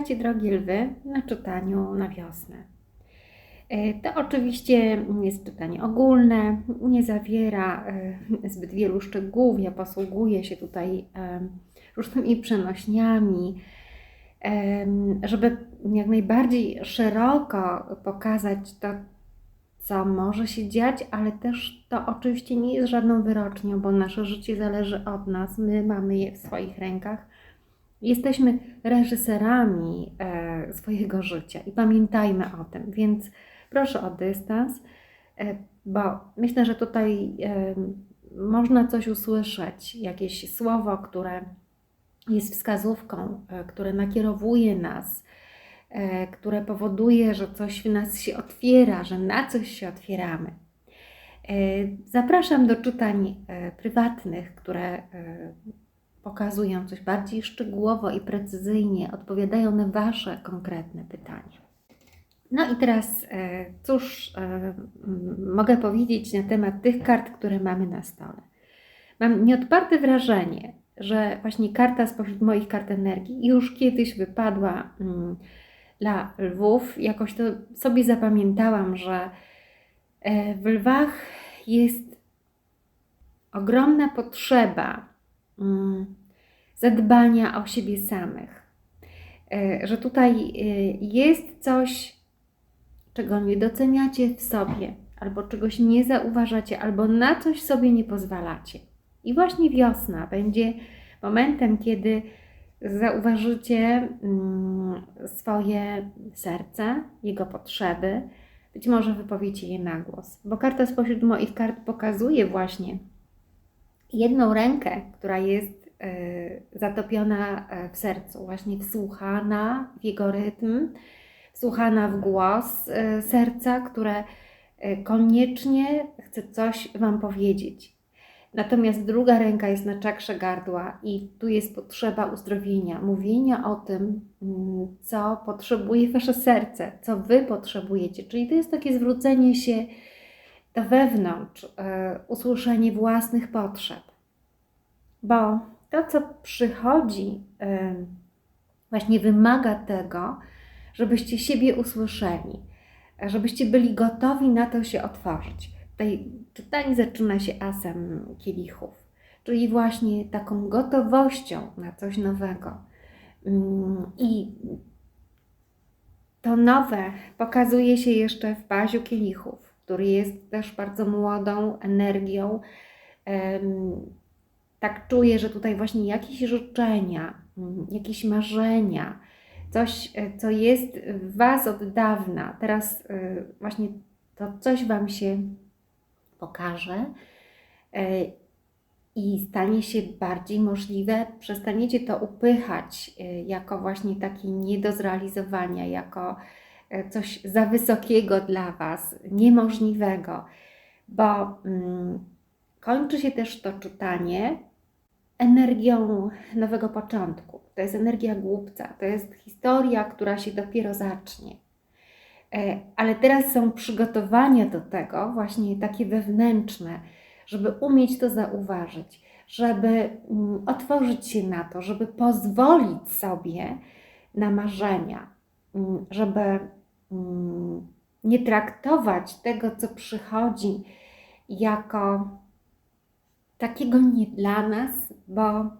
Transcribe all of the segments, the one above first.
Witajcie drogie lwy na czytaniu na wiosnę. E, to oczywiście jest czytanie ogólne, nie zawiera e, zbyt wielu szczegółów. Ja posługuję się tutaj e, różnymi przenośniami, żeby jak najbardziej szeroko pokazać to, co może się dziać, ale też to oczywiście nie jest żadną wyrocznią, bo nasze życie zależy od nas, my mamy je w swoich rękach Jesteśmy reżyserami e, swojego życia i pamiętajmy o tym, więc proszę o dystans, e, bo myślę, że tutaj e, można coś usłyszeć, jakieś słowo, które jest wskazówką, które nakierowuje nas, które powoduje, że coś w nas się otwiera, że na coś się otwieramy. Zapraszam do czytań prywatnych, które pokazują coś bardziej szczegółowo i precyzyjnie, odpowiadają na Wasze konkretne pytania. No i teraz, e, cóż e, mogę powiedzieć na temat tych kart, które mamy na stole? Mam nieodparte wrażenie, że właśnie karta spośród moich kart energii już kiedyś wypadła mm, dla lwów. Jakoś to sobie zapamiętałam, że e, w lwach jest ogromna potrzeba zadbania o siebie samych. E, że tutaj e, jest coś, czego nie doceniacie w sobie, albo czegoś nie zauważacie, albo na coś sobie nie pozwalacie. I właśnie wiosna będzie momentem, kiedy zauważycie mm, swoje serce, jego potrzeby, być może wypowiecie je na głos. Bo karta spośród moich kart pokazuje właśnie jedną rękę, która jest Y, zatopiona e, w sercu, właśnie wsłuchana w jego rytm, wsłuchana w głos e, serca, które e, koniecznie chce coś Wam powiedzieć. Natomiast druga ręka jest na czakrze gardła i tu jest potrzeba uzdrowienia, mówienia o tym, mm, co potrzebuje Wasze serce, co Wy potrzebujecie. Czyli to jest takie zwrócenie się wewnątrz, usłyszenie własnych potrzeb. Bo to, co przychodzi, właśnie wymaga tego, żebyście siebie usłyszeli, żebyście byli gotowi na to się otworzyć. Tutaj czytanie zaczyna się asem kielichów, czyli właśnie taką gotowością na coś nowego. Mm, I to nowe pokazuje się jeszcze w paziu kielichów, który jest też bardzo młodą energią. Tak czuję, że tutaj właśnie jakieś życzenia, jakieś marzenia, coś, e, co jest w Was od dawna, teraz e, właśnie to coś Wam się pokaże e, i stanie się bardziej możliwe, przestaniecie to upychać jako właśnie takie nie do zrealizowania, jako coś za wysokiego dla Was, niemożliwego, bo mm, kończy się też to czytanie energią nowego początku. To jest energia głupca, to jest historia, która się dopiero zacznie. E, ale teraz są przygotowania do tego, właśnie takie wewnętrzne, żeby umieć to zauważyć, żeby mm, otworzyć się na to, żeby pozwolić sobie na marzenia, mm, żeby nie traktować tego, co przychodzi, jako takiego nie dla nas, bo,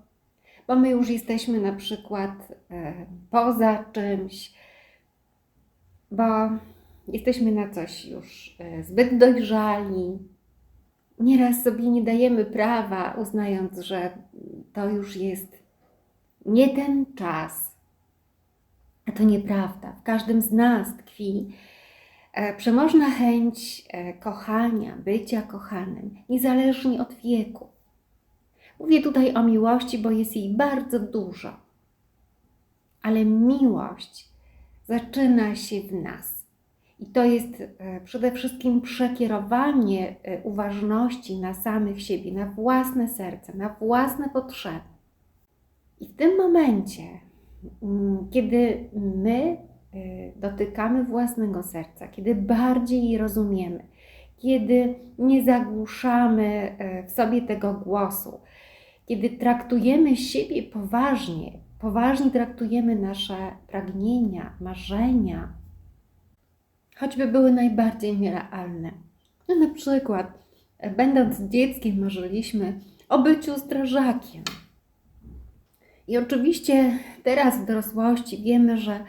bo my już jesteśmy na przykład e, poza czymś, bo jesteśmy na coś już e, zbyt dojrzali. Nieraz sobie nie dajemy prawa, uznając, że to już jest nie ten czas. A to nieprawda. W każdym z nas tkwi E, przemożna chęć e, kochania, bycia kochanym, niezależnie od wieku. Mówię tutaj o miłości, bo jest jej bardzo dużo. Ale miłość zaczyna się w nas. I to jest e, przede wszystkim przekierowanie uważności na samych siebie, na własne serce, na własne potrzeby. I w tym momencie, kiedy my Y, dotykamy własnego serca, kiedy bardziej rozumiemy, kiedy nie zagłuszamy y, w sobie tego głosu, kiedy traktujemy siebie poważnie poważnie traktujemy nasze pragnienia, marzenia, choćby były najbardziej nierealne. No na przykład, będąc dzieckiem, marzyliśmy o byciu strażakiem. I oczywiście teraz w dorosłości wiemy, że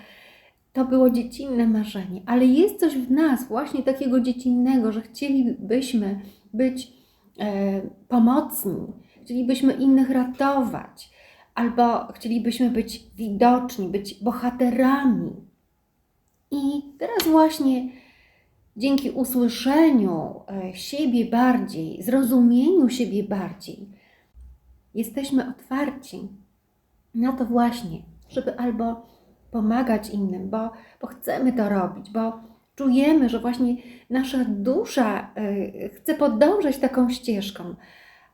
to było dziecinne marzenie, ale jest coś w nas właśnie takiego dziecinnego, że chcielibyśmy być e, pomocni, chcielibyśmy innych ratować, albo chcielibyśmy być widoczni, być bohaterami. I teraz właśnie dzięki usłyszeniu e, siebie bardziej, zrozumieniu siebie bardziej, jesteśmy otwarci na to właśnie, żeby albo pomagać innym, bo, bo chcemy to robić, bo czujemy, że właśnie nasza dusza e, chce podążać taką ścieżką,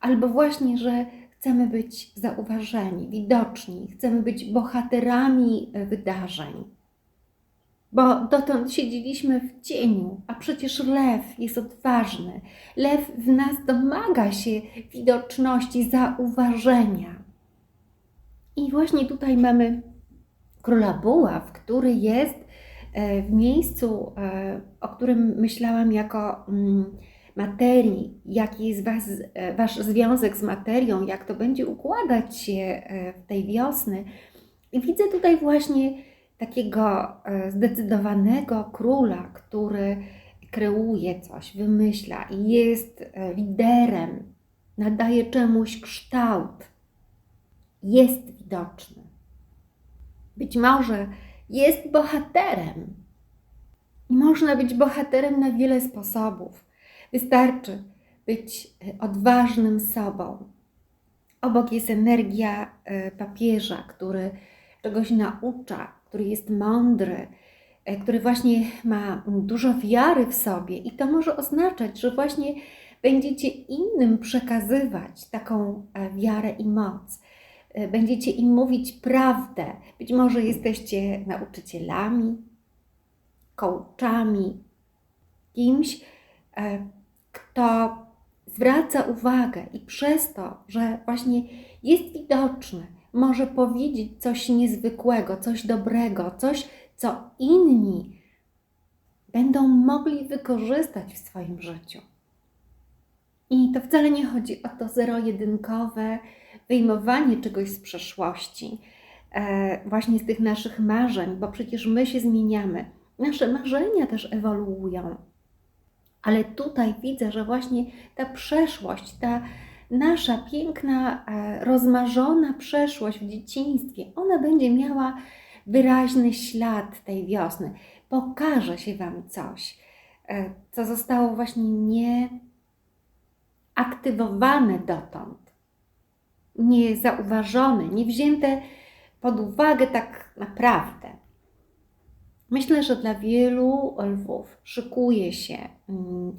albo właśnie, że chcemy być zauważeni, widoczni, chcemy być bohaterami e, wydarzeń. Bo dotąd siedzieliśmy w cieniu, a przecież lew jest odważny. Lew w nas domaga się widoczności, zauważenia. I właśnie tutaj mamy króla buław, który jest e, w miejscu, e, o którym myślałam jako mm, materii, jaki jest was, e, wasz związek z materią, jak to będzie układać się w tej wiosny. I widzę tutaj właśnie takiego zdecydowanego króla, który kreuje coś, wymyśla i jest liderem, nadaje czemuś kształt, jest widoczny być może jest bohaterem. I można być bohaterem na wiele sposobów. Wystarczy być e, odważnym sobą. Obok jest energia e, papieża, który czegoś naucza, który jest mądry, e, który właśnie ma dużo wiary w sobie, i to może oznaczać, że właśnie będziecie innym przekazywać taką wiarę i moc. E, będziecie im mówić prawdę. Być może jesteście nauczycielami, coachami, kimś, e, kto zwraca uwagę i przez to, że właśnie jest widoczny, może powiedzieć coś niezwykłego, coś dobrego, coś, co inni będą mogli wykorzystać w swoim życiu. I to wcale nie chodzi o to zero-jedynkowe, wyjmowanie czegoś z przeszłości, e, właśnie z tych naszych marzeń, bo przecież my się zmieniamy. Nasze marzenia też ewoluują. Ale tutaj widzę, że właśnie ta przeszłość, ta nasza piękna, e, rozmarzona przeszłość w dzieciństwie, ona będzie miała wyraźny ślad tej wiosny. Pokaże się Wam coś, e, co zostało właśnie nie aktywowane dotąd niezauważone, nie wzięte pod uwagę tak naprawdę. Myślę, że dla wielu lwów szykuje się mm,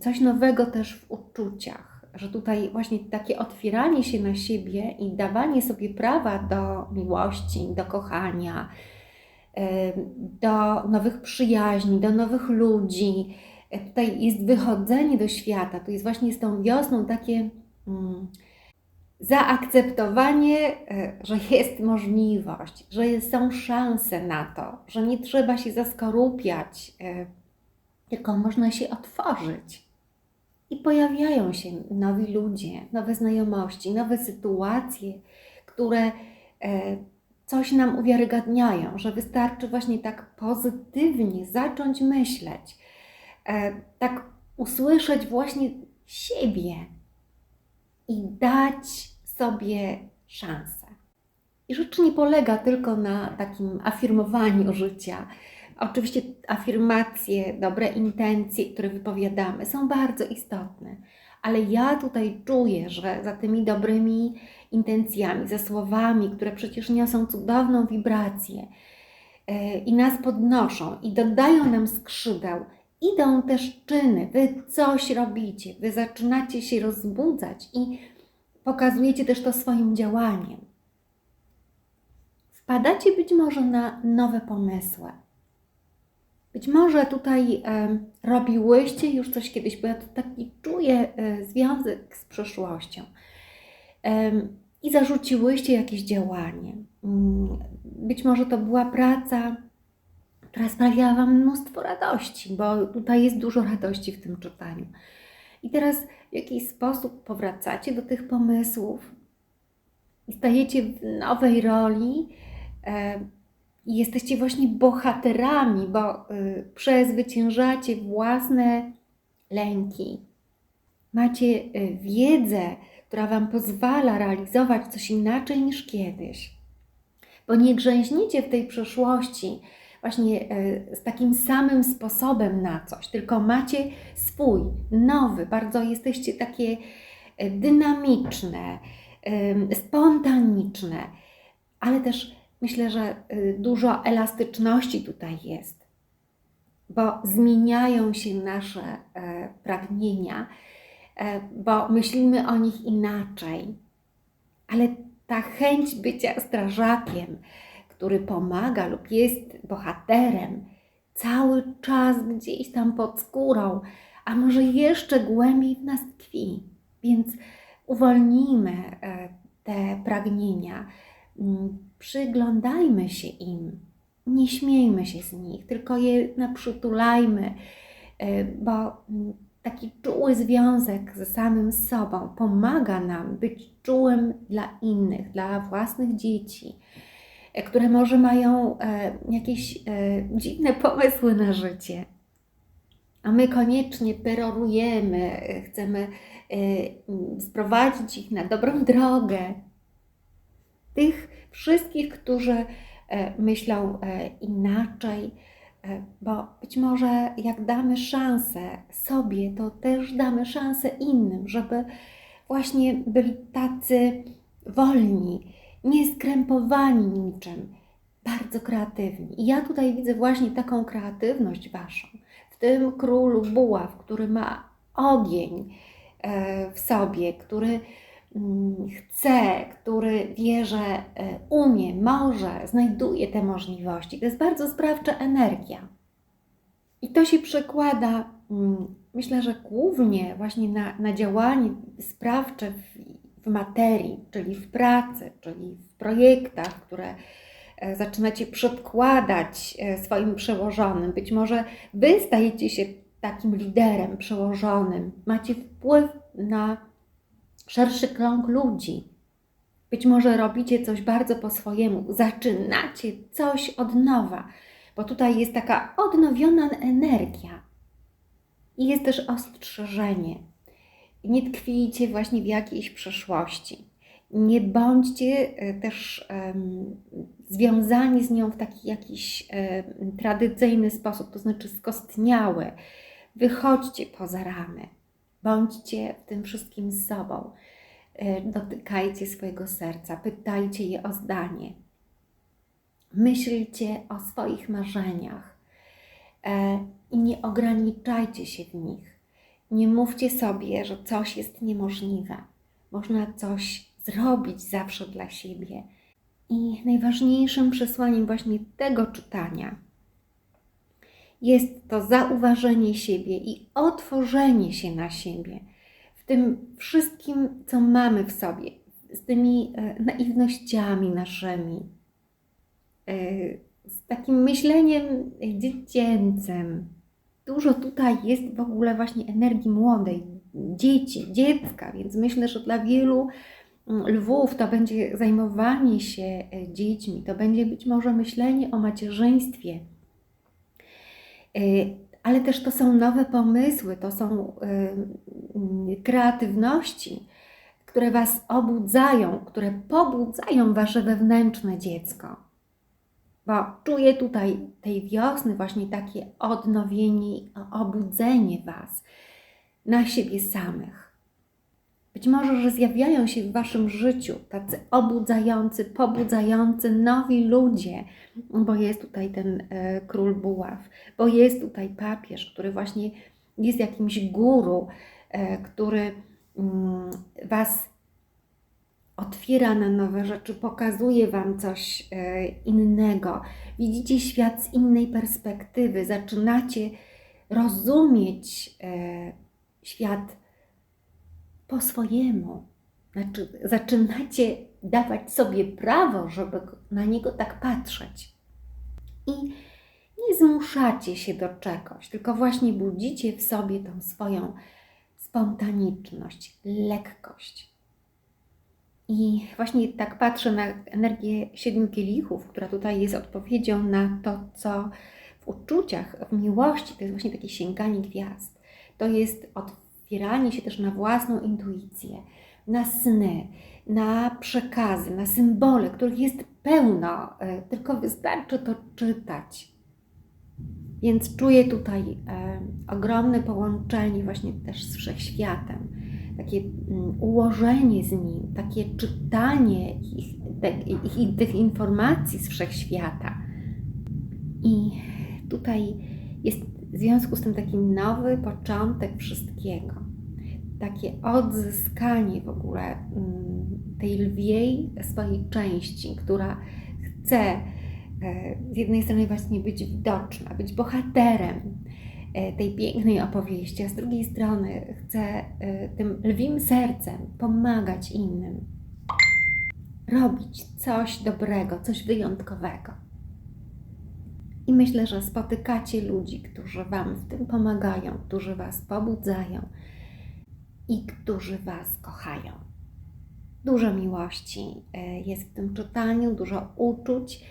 coś nowego też w uczuciach, że tutaj właśnie takie otwieranie się na siebie i dawanie sobie prawa do miłości, do kochania, do nowych przyjaźni, do nowych ludzi. Tutaj jest wychodzenie do świata, to jest właśnie z tą wiosną takie mm, zaakceptowanie, e, że jest możliwość, że są szanse na to, że nie trzeba się zaskorupiać, e, tylko można się otworzyć. I pojawiają się nowi ludzie, nowe znajomości, nowe sytuacje, które e, coś nam uwiarygadniają, że wystarczy właśnie tak pozytywnie zacząć myśleć, tak usłyszeć właśnie siebie, i dać sobie szansę. I rzecz nie polega tylko na takim afirmowaniu życia. Oczywiście afirmacje, dobre intencje, które wypowiadamy, są bardzo istotne, ale ja tutaj czuję, że za tymi dobrymi intencjami, za słowami, które przecież niosą cudowną wibrację yy, i nas podnoszą i dodają nam skrzydeł, idą też czyny. Wy coś robicie, wy zaczynacie się rozbudzać i pokazujecie też to swoim działaniem. Wpadacie być może na nowe pomysły. Być może tutaj e, robiłyście już coś kiedyś, bo ja tu taki czuję e, związek z przeszłością. E, i zarzuciłyście jakieś działanie. Mm, być może to była praca, która sprawiała Wam mnóstwo radości, bo tutaj jest dużo radości w tym czytaniu. I teraz w jakiś sposób powracacie do tych pomysłów i stajecie w nowej roli e, i jesteście właśnie bohaterami, bo y, przezwyciężacie własne lęki. Macie y, wiedzę, która Wam pozwala realizować coś inaczej niż kiedyś. Bo nie grzęźnicie w tej przeszłości właśnie y, z takim samym sposobem na coś, tylko macie swój, nowy, bardzo jesteście takie dynamiczne, spontaniczne, ale też myślę, że dużo elastyczności tutaj jest bo zmieniają się nasze e, pragnienia, e, bo myślimy o nich inaczej. Ale ta chęć bycia strażakiem, który pomaga lub jest bohaterem, cały czas gdzieś tam pod skórą, a może jeszcze głębiej w nas tkwi. Więc uwolnijmy e, te pragnienia, mm, przyglądajmy się im. Nie śmiejmy się z nich, tylko je naprzytulajmy, e, bo mm, taki czuły związek ze samym sobą pomaga nam być czułym dla innych, dla własnych dzieci, które może mają e, jakieś dziwne pomysły na życie. A my koniecznie perorujemy, chcemy sprowadzić ich na dobrą drogę. Tych wszystkich, którzy E, myślą e, inaczej, e, bo być może jak damy szansę sobie, to też damy szansę innym, żeby właśnie byli tacy wolni, nieskrępowani niczym, bardzo kreatywni. I ja tutaj widzę właśnie taką kreatywność Waszą, w tym królu buław, który ma ogień w sobie, który Mm, chce, który wie, że e, umie, może, znajduje te możliwości. To jest bardzo sprawcza energia. I to się przekłada, mm, myślę, że głównie właśnie na, na działanie sprawcze w materii, czyli w pracy, czyli w projektach, które e, zaczynacie przedkładać e, swoim przełożonym. Być może wy stajecie się takim liderem przełożonym, macie wpływ na szerszy krąg ludzi. Być może robicie coś bardzo po swojemu, zaczynacie coś od nowa, bo tutaj jest taka odnowiona energia. I jest też ostrzeżenie. Nie tkwijcie właśnie w jakiejś przeszłości. Nie bądźcie e, też um, związani z nią w taki jakiś um, tradycyjny sposób, to znaczy skostniały. Wychodźcie poza ramy. Bądźcie w tym wszystkim z sobą. E, dotykajcie swojego serca, pytajcie je o zdanie. Myślcie o swoich marzeniach e, i nie ograniczajcie się w nich. Nie mówcie sobie, że coś jest niemożliwe. Można coś zrobić zawsze dla siebie. I najważniejszym przesłaniem właśnie tego czytania jest to zauważenie siebie i otworzenie się na siebie w tym wszystkim, co mamy w sobie, z tymi e, naiwnościami naszymi, e, z takim myśleniem dziecięcym. Dużo tutaj jest w ogóle właśnie energii młodej, dzieci, dziecka, więc myślę, że dla wielu mm, lwów to będzie zajmowanie się e, dziećmi, to będzie być może myślenie o macierzyństwie Y, ale też to są nowe pomysły, to są y, y, kreatywności, które Was obudzają, które pobudzają Wasze wewnętrzne dziecko. Bo czuję tutaj tej wiosny właśnie takie odnowienie, obudzenie Was na siebie samych. Być może, że zjawiają się w Waszym życiu tacy obudzający, pobudzający nowi ludzie, bo jest tutaj ten e, król buław, bo jest tutaj papież, który właśnie jest jakimś guru, e, który mm, Was otwiera na nowe rzeczy, pokazuje Wam coś e, innego. Widzicie świat z innej perspektywy, zaczynacie rozumieć świat po swojemu. Znaczy, zaczynacie dawać sobie prawo, żeby na niego tak patrzeć. I nie zmuszacie się do czegoś, tylko właśnie budzicie w sobie tą swoją spontaniczność, lekkość. I właśnie tak patrzę na energię siedmiu kielichów, która tutaj jest odpowiedzią na to, co w uczuciach, w miłości, to jest właśnie takie sięganie gwiazd. To jest otwieranie się też na własną intuicję, na sny, na przekazy, na symbole, których jest pełno, e, tylko wystarczy to czytać. Więc czuję tutaj e, ogromne połączenie właśnie też z wszechświatem, takie mm, ułożenie z nim, takie czytanie ich, te, ich, tych informacji z wszechświata. I tutaj jest w związku z tym taki nowy początek wszystkiego. Takie odzyskanie w ogóle mm, tej lwiej swojej części, która chce e, z jednej strony właśnie być widoczna, być bohaterem tej pięknej opowieści, a z drugiej strony chce e, tym lwim sercem pomagać innym, robić coś dobrego, coś wyjątkowego. I myślę, że spotykacie ludzi, którzy Wam w tym pomagają, którzy Was pobudzają i którzy Was kochają. Dużo miłości e, jest w tym czytaniu, dużo uczuć.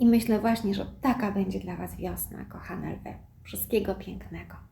I myślę właśnie, że taka będzie dla Was wiosna, kochane lwy. Wszystkiego pięknego.